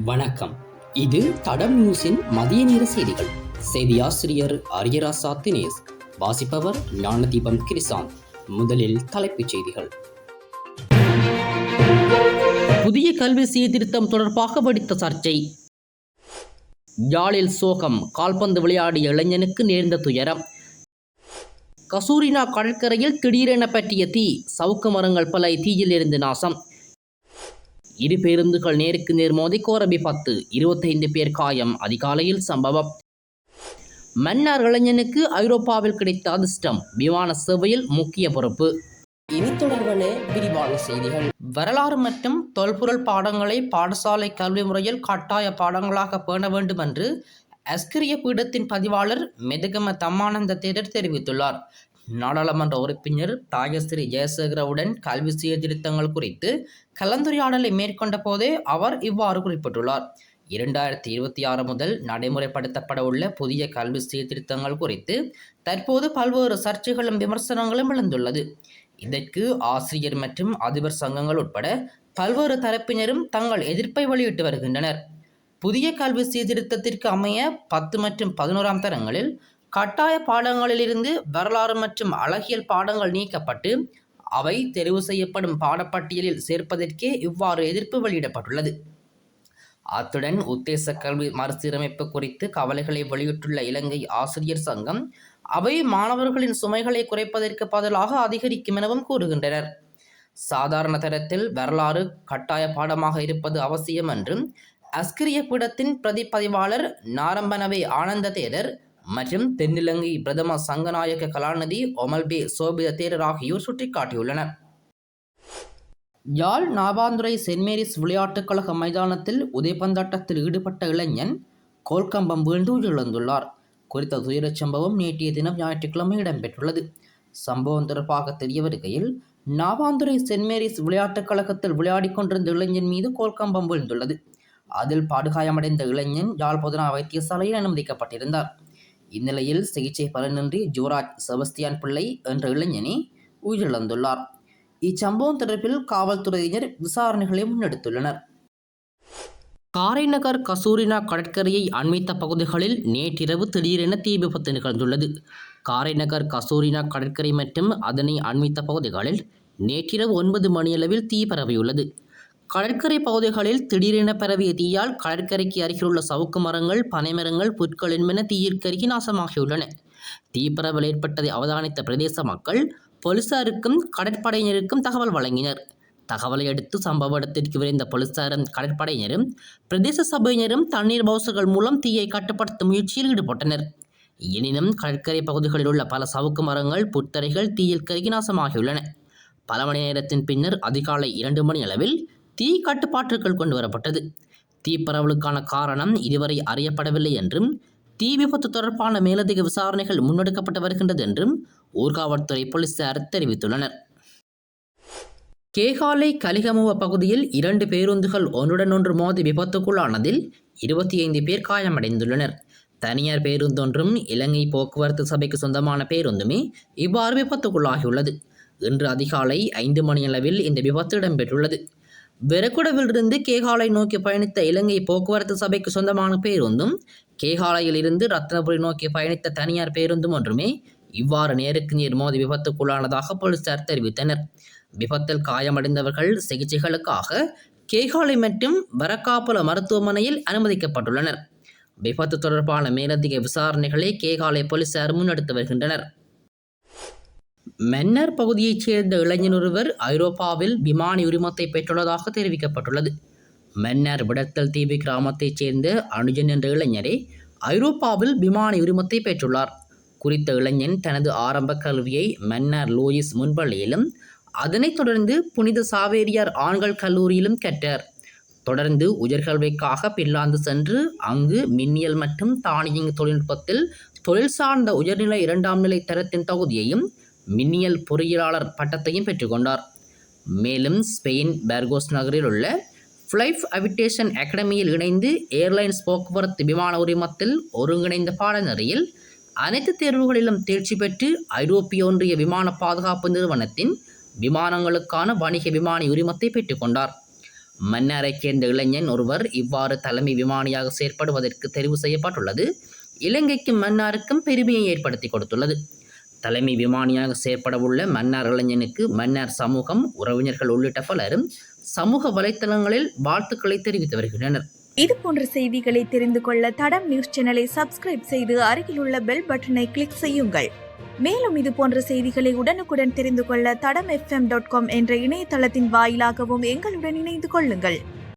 வணக்கம். இது தடம் நியூஸின் மதிய நேர செய்திகள். செய்தி ஆசிரியர் அரியராசா தினேஷ் வாசிப்பவர் ஞானதீபம் கிரிசாந்த் முதலில் தலைப்புச் செய்திகள். புதிய கல்வி சீர்திருத்தம் தொடர்பாக வெடித்த சர்ச்சை. யாழில் சோகம் கால்பந்து விளையாடிய இளைஞனுக்கு நேர்ந்த துயரம். கசூரினா கடற்கரையில் திடீரென பற்றிய தீ சவுக்கு மரங்கள் பல தீயில் இருந்து நாசம். இரு பேருந்துகள் நேருக்கு நேர் மோதி கோர விபத்து இருபத்தைந்து பேர் காயம் அதிகாலையில் சம்பவம். மன்னார் இளைஞனுக்கு ஐரோப்பாவில் கிடைத்த அதிர்ஷ்டம் விமான சேவையில் முக்கிய பொறுப்பு. தொடர்பான விரிவான செய்திகள். வரலாறு மற்றும் தொல்பொருள் பாடங்களை பாடசாலை கல்வி முறையில் கட்டாய பாடங்களாக பேண வேண்டும் என்று அஸ்கிரிய பீடத்தின் பதிவாளர் மெதுகம தம்மானந்த தேரர் தெரிவித்துள்ளார். நாடாளுமன்ற உறுப்பினர் தாயஸ்ரீ ஜெயசேகரவுடன் கல்வி சீர்திருத்தங்கள் குறித்து கலந்துரையாடலை மேற்கொண்ட போதே அவர் இவ்வாறு குறிப்பிட்டுள்ளார். இரண்டாயிரத்தி இருபத்தி ஆறு முதல் நடைமுறைப்படுத்தப்பட உள்ள புதிய கல்வி சீர்திருத்தங்கள் குறித்து தற்போது பல்வேறு சர்ச்சைகளும் விமர்சனங்களும் எழுந்துள்ளது. இதற்கு ஆசிரியர் மற்றும் அதிபர் சங்கங்கள் உட்பட பல்வேறு தரப்பினரும் தங்கள் எதிர்ப்பை வெளியிட்டு வருகின்றனர். புதிய கல்வி சீர்திருத்தத்திற்கு அமைய பத்து மற்றும் பதினோராம் தரங்களில் கட்டாய பாடங்களிலிருந்து வரலாறு மற்றும் அழகியல் பாடங்கள் நீக்கப்பட்டு அவை தெரிவு செய்யப்படும் பாடப்பட்டியலில் சேர்ப்பதற்கே இவ்வாறு எதிர்ப்பு வெளியிடப்பட்டுள்ளது. அத்துடன் உத்தேச கல்வி மறுசீரமைப்பு குறித்து கவலைகளை வெளியிட்டுள்ள இலங்கை ஆசிரியர் சங்கம் அவை மாணவர்களின் சுமைகளை குறைப்பதற்கு பதிலாக அதிகரிக்கும் எனவும் கூறுகின்றனர். சாதாரண தரத்தில் வரலாறு கட்டாய பாடமாக இருப்பது அவசியம் என்றும் அஸ்கிரிய பீடத்தின் பிரதிப்பதிவாளர் நாரம்பனவே ஆனந்த தேரர் மற்றும் தென்னிலங்கை பிரதம சங்கநாயக கலாநிதி ஒமல்பே சோபித தேரர் ஆகியோர் சுட்டிக்காட்டியுள்ளனர். யாழ் நாபாந்துரை சென்ட் மேரிஸ் விளையாட்டுக் கழக மைதானத்தில் உதைப்பந்தாட்டத்தில் ஈடுபட்ட இளைஞன் கோல்கம்பம் வீழ்ந்து உயிரிழந்துள்ளார். குறித்த துயரச் சம்பவம் நேற்றைய தினம் ஞாயிற்றுக்கிழமை இடம்பெற்றுள்ளது. சம்பவம் தொடர்பாக தெரிய வருகையில் நாவாந்துரை சென்ட் மேரிஸ் விளையாட்டுக் கழகத்தில் விளையாடி கொண்டிருந்த இளைஞன் மீது கோல்கம்பம் வீழ்ந்துள்ளது. அதில் பாடுகாயமடைந்த இளைஞன் யாழ் பொதுனா வைத்தியசாலையில் அனுமதிக்கப்பட்டிருந்தார். இந்நிலையில் சிகிச்சை பலனின்றி ஜூராஜ் செபஸ்தியான் பிள்ளை என்ற இளைஞனே உயிரிழந்துள்ளார். இச்சம்பவம் தொடர்பில் காவல்துறையினர் விசாரணைகளை முன்னெடுத்துள்ளனர். காரைநகர் கசூரினா கடற்கரையை அண்மித்த பகுதிகளில் நேற்றிரவு திடீரென தீ விபத்து நிகழ்ந்துள்ளது. காரைநகர் கசூரினா கடற்கரை மற்றும் அதனை அண்மித்த பகுதிகளில் நேற்றிரவு ஒன்பது மணியளவில் தீ பரவியுள்ளது. கடற்கரை பகுதிகளில் திடீரென பரவிய தீயால் கடற்கரைக்கு அருகிலுள்ள சவுக்கு மரங்கள் பனைமரங்கள் புற்கள் என்பன தீயிற்கருகி நாசமாகியுள்ளன. தீப்பரவல் ஏற்பட்டதை அவதானித்த பிரதேச மக்கள் போலீசாருக்கும் கடற்படையினருக்கும் தகவல் வழங்கினர். தகவலை அடுத்து சம்பவ இடத்திற்கு விரைந்த போலீசாரும் கடற்படையினரும் பிரதேச சபையினரும் தண்ணீர் பவுசுகள் மூலம் தீயை கட்டுப்படுத்தும் முயற்சியில் ஈடுபட்டனர். எனினும் கடற்கரை பகுதிகளில் உள்ள பல சவுக்கு மரங்கள் புத்தரைகள் தீயில் கருகி நாசமாகியுள்ளன. பல மணி நேரத்தின் பின்னர் அதிகாலை இரண்டு மணி அளவில் தீ கட்டுப்பாட்டுக்குள் கொண்டு வரப்பட்டது. தீப்பரவலுக்கான காரணம் இதுவரை அறியப்படவில்லை என்றும் தீ விபத்து தொடர்பான மேலதிக விசாரணைகள் முன்னெடுக்கப்பட்டு வருகின்றது என்றும் ஊர்காவல்துறை போலீசார் தெரிவித்துள்ளனர். கேகாலை கலிகமுவ பகுதியில் இரண்டு பேருந்துகள் ஒன்றுடன் ஒன்று மோதி விபத்துக்குள்ளானதில் இருபத்தி ஐந்து பேர் காயமடைந்துள்ளனர். தனியார் பேருந்தொன்றும் இலங்கை போக்குவரத்து சபைக்கு சொந்தமான பேருந்துமே இவ்வாறு விபத்துக்குள்ளாகியுள்ளது. இன்று அதிகாலை ஐந்து மணியளவில் இந்த விபத்து இடம்பெற்றுள்ளது. வெரக்குடவிலிருந்து கேகாலை நோக்கி பயணித்த இலங்கை போக்குவரத்து சபைக்கு சொந்தமான பேருந்தும் கேகாலையில் இருந்து ரத்னபுரி நோக்கி பயணித்த தனியார் பேருந்தும் ஒன்றுமே இவ்வாறு நேருக்கு நேர் மோதி விபத்துக்குள்ளானதாக போலீசார் தெரிவித்தனர். விபத்தில் காயமடைந்தவர்கள் சிகிச்சைகளுக்காக கேகாலை மற்றும் வரக்காப்புல மருத்துவமனையில் அனுமதிக்கப்பட்டுள்ளனர். விபத்து தொடர்பான மேலதிக விசாரணைகளை கேகாலை போலீசார் முன்னெடுத்து வருகின்றனர். மென்னர் பகுதியைச் சேர்ந்த இளைஞர் ஒருவர் ஐரோப்பாவில் விமான உரிமத்தை பெற்றுள்ளதாக தெரிவிக்கப்பட்டுள்ளது. மென்னர் விடத்தல் தீவு கிராமத்தைச் சேர்ந்த அனுஜன் என்ற இளைஞரே ஐரோப்பாவில் விமான உரிமத்தை பெற்றுள்ளார். குறித்த இளைஞன் தனது ஆரம்ப கல்வியை மன்னர் லூயிஸ் முன்பள்ளியிலும் அதனைத் தொடர்ந்து புனித சாவேரியார் ஆண்கள் கல்லூரியிலும் கற்றார். தொடர்ந்து உயர்கல்விக்காக பின்லாந்து சென்று அங்கு மின்னியல் மற்றும் தானியங்கு தொழில்நுட்பத்தில் தொழில் சார்ந்த உயர்நிலை இரண்டாம் நிலை தரத்தின் தகுதியையும் மின்னியல் பொறியியலாளர் பட்டத்தையும் பெற்றுக்கொண்டார். மேலும் ஸ்பெயின் பெர்கோஸ் நகரில் உள்ள ஃப்ளைஃப் அவிட்டேஷன் அகாடமியில் இணைந்து ஏர்லைன்ஸ் போக்குவரத்து விமான உரிமத்தில் ஒருங்கிணைந்த பாடநெறியில் அனைத்து தேர்வுகளிலும் தேர்ச்சி பெற்று ஐரோப்பிய ஒன்றிய விமான பாதுகாப்பு நிறுவனத்தின் விமானங்களுக்கான வணிக விமான உரிமத்தை பெற்றுக்கொண்டார். மன்னாரைச் சேர்ந்த இளைஞன் ஒருவர் இவ்வாறு தலைமை விமானியாக செயற்படுவதற்கு தெரிவு செய்யப்பட்டுள்ளது. இலங்கைக்கும் மன்னாருக்கும் பெருமையை ஏற்படுத்தி கொடுத்துள்ளது. தலைமை விமானியாக செயற்படவுள்ள மன்னார் இளைஞனுக்கு மன்னார் சமூகம் உறவினர்கள் உள்ளிட்ட பலரும் சமூக வலைத்தளங்களில் வாழ்த்துக்களை தெரிவித்து வருகின்றனர். இது போன்ற செய்திகளை தெரிந்து கொள்ள தடம் நியூஸ் சேனலை சப்ஸ்கிரைப் செய்து அருகிலுள்ள பெல் பட்டனை கிளிக் செய்யுங்கள். மேலும் இது போன்ற செய்திகளை உடனுக்குடன் தெரிந்து கொள்ள தடம் எஃப்எம் டாட் காம் என்ற இணையதளத்தின் வாயிலாகவும் எங்களுடன் இணைந்து கொள்ளுங்கள்.